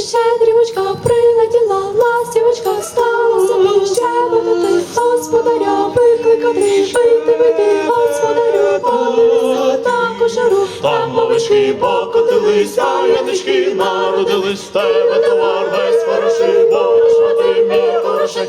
Щедрівочка прилетіла, ластівочка стала собі ще буде ти господаря викликати. Покотилися, янички народились, тебе товар весь хороший, бо що ти мій хороший,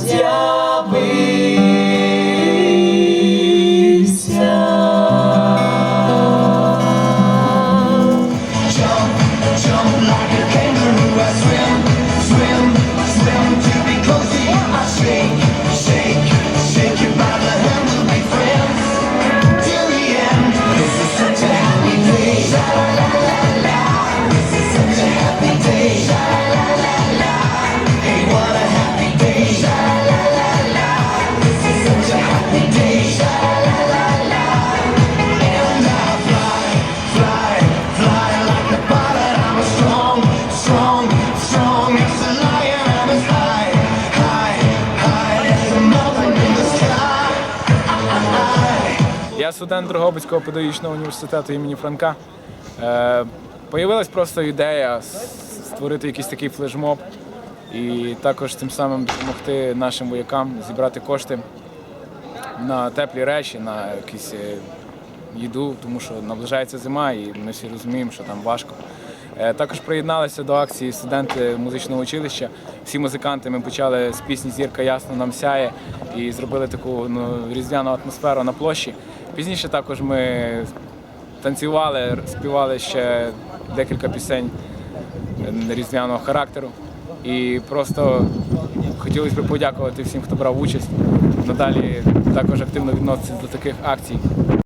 Студент Дрогобицького педагогічного університету імені Франка. Е, появилась просто ідея створити якийсь такий флешмоб і також тим самим допомогти нашим воякам зібрати кошти на теплі речі, на якісь е, їду, тому що наближається зима і ми всі розуміємо, що там важко. Е, Також приєдналися до акції студенти музичного училища. Всі музиканти ми почали з пісні Зірка ясно нам сяє і зробили таку ну, різдвяну атмосферу на площі. Пізніше також ми танцювали, співали ще декілька пісень різдвяного характеру. І просто хотілося б подякувати всім, хто брав участь. Надалі також активно відноситься до таких акцій.